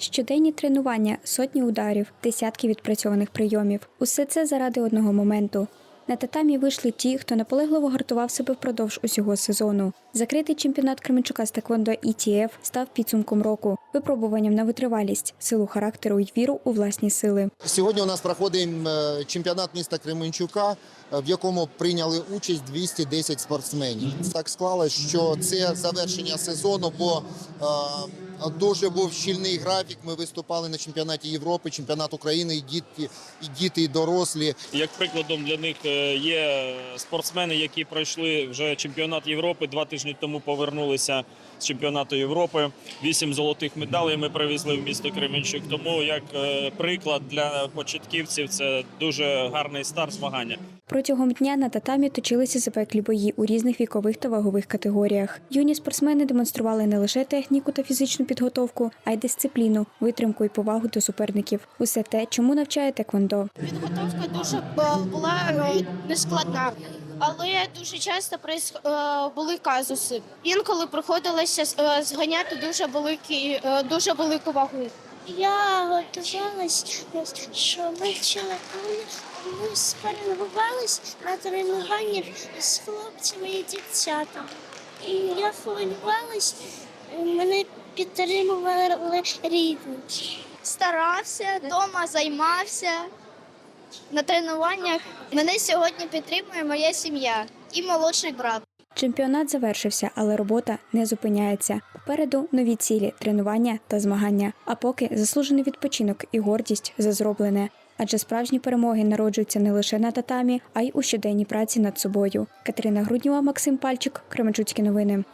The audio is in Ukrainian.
Щоденні тренування, сотні ударів, десятки відпрацьованих прийомів. Усе це заради одного моменту. На татамі вийшли ті, хто наполегливо гартував себе впродовж усього сезону. Закритий чемпіонат Кременчука з Теквондо ETF став підсумком року, випробуванням на витривалість, силу характеру і віру у власні сили. Сьогодні у нас проходить е, чемпіонат міста Кременчука, е, в якому прийняли участь 210 спортсменів. Так склалось, що це завершення сезону, бо е, дуже був щільний графік. Ми виступали на чемпіонаті Європи, чемпіонат України, і діти, і діти, і дорослі. Як прикладом для них е, є спортсмени, які пройшли вже чемпіонат Європи. Два тижні тому повернулися з чемпіонату Європи. Вісім золотих медалей ми привезли в місто Кременчук. Тому як е, приклад для початківців це дуже гарний старт змагання. Протягом дня на татамі точилися запеклі бої у різних вікових та вагових категоріях. Юні спортсмени демонстрували не лише техніку та фізичну підготовку, а й дисципліну, витримку і повагу до суперників. Усе те, чому навчає теквондо. Підготовка дуже була е, нескладна, але дуже часто е, були казуси. Інколи приходилося е, зганяти дуже великі, дуже велику вагу. Я готувалась, що ми вчили, ми спарувалися на тренуваннях з хлопцями і дівчатами. І я хвилювалась, мене підтримували рідні. Старався, вдома займався на тренуваннях. Мене сьогодні підтримує моя сім'я і молодший брат. Чемпіонат завершився, але робота не зупиняється. Попереду нові цілі, тренування та змагання. А поки заслужений відпочинок і гордість за зроблене. Адже справжні перемоги народжуються не лише на татамі, а й у щоденній праці над собою. Катерина Грудніва, Максим Пальчик, Кременчуцькі новини.